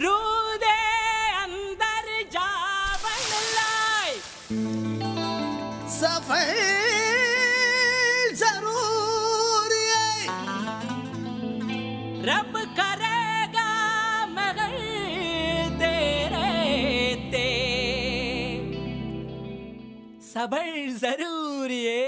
रूदे अंदर जावन लाए। सफल ज़रूर ये। रब करेगा मगर तेरे ते। सबर ज़रूर ये।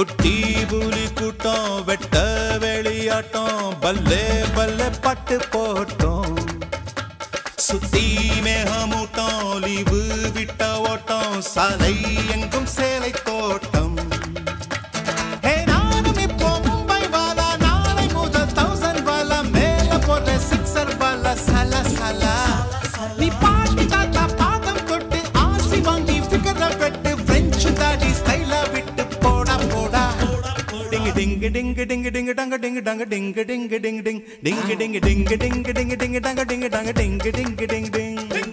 குட்டி புலி கூட்டம் வெட்ட வெளியாட்டம் பல்லே பல்லே பட்டு போட்டோம். சுத்தி மேகமூட்டம் லீவு விட்ட ஓட்டம் சாலை எங்கும் சேலை தோட்டம். டிங்கு டிங்கு டிங்கு டிங்கு டிங்கு டங்க டிங்கு டங்க டிங்கு டிங்கு டிங்கு டிங் டிங்கு டிங்கு டிங்கு டிங்கு டிங்கு டிங்கு டங்க டிங்கு டங்க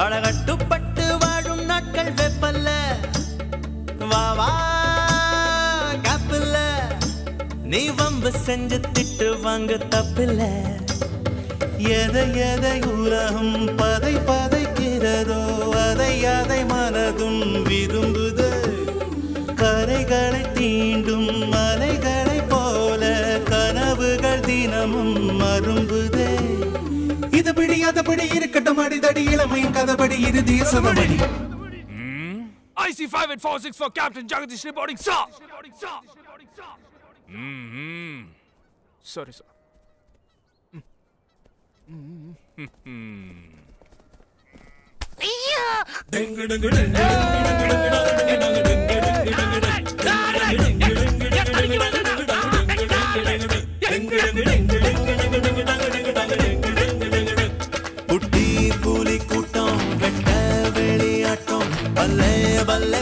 அழகட்டுப்பட்டு வாழும் நாட்கள் வெப்பல்ல. வா காப்பில்ல. நீ வம்பு செஞ்சு திட்டு வாங்க தப்பில்ல. எதை எதை உலகம் பதை பதைக்கிறதோ அதை அதை மனதும் விரும்புது இருக்கட்டும் அடிதடி இளமையின் கதபடி இறுதிய சமபடி IC5 at 46 for Captain Jagadish reporting, sir. Mm-hmm. Sorry, sir. குட்டி வெளியாட்டம் பல்லே பல்லே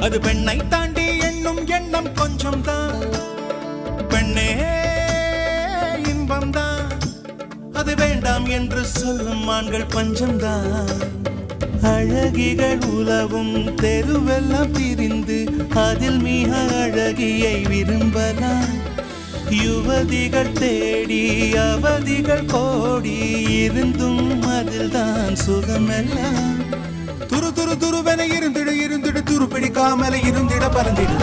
அது பெண்ணை தாண்டி எண்ணும் எண்ணம் கொஞ்சம் தான் பெண்ணே இன்பம் தான் அது வேண்டாம் என்று சொல்லும் ஆண்கள் பஞ்சம்தான். அழகிகள் உலவும் தெருவெல்லாம் பிரிந்து அதில் மிக அழகியை விரும்பலாம். யுவதிகள் தேடி அவதிகள் கோடி இருந்தும் அதில் தான் சுகமெல்லாம். துரு துரு துருவென இருந்திடு இருந்து துரு பிடிக்காமல இருந்திட பறந்திடு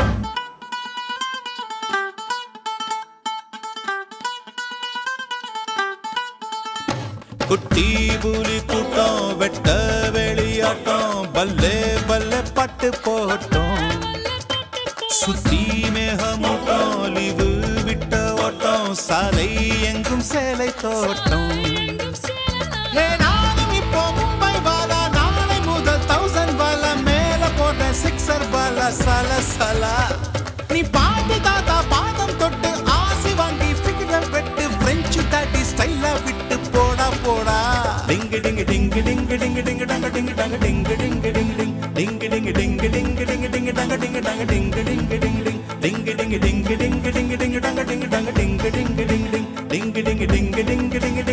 குட்டி புலி கூட்டம் வெட்ட வெளியாட்டம் பல்லே பல்லே பட்டு போட்டோம் சுத்தி மேகமூட்டம் லீவு விட்ட ஓட்டம் சாலை எங்கும் சேலை தோட்டம். சல சல நீ பாட்டு தாத்தா பாதம் தொட்டு ஆசி வாங்கி ஃபிகர் வெட்டு பிரெஞ்சு தாட்டி ஸ்டைலா விட்டு போடா போடா டிங்கு டிங்கு டிங்கு டிங்கு டிங்கு டிங்கு டங்க டிங்கு டங்க டிங்கு டிங்கு டிங்கு டிங்கு டிங்கு டிங்கு டிங்கு டிங்கு டிங்கு டங்க டிங்கு டங்க டிங்கு டிங்கு டிங்கு டிங்கு டிங்கு டிங்கு டிங்கு டிங்கு டிங்கு டங்க டிங்கு டங்க டிங்கு டிங்கு டிங்கு டிங்கு டிங்கு டிங்கு டிங்கு டிங்கு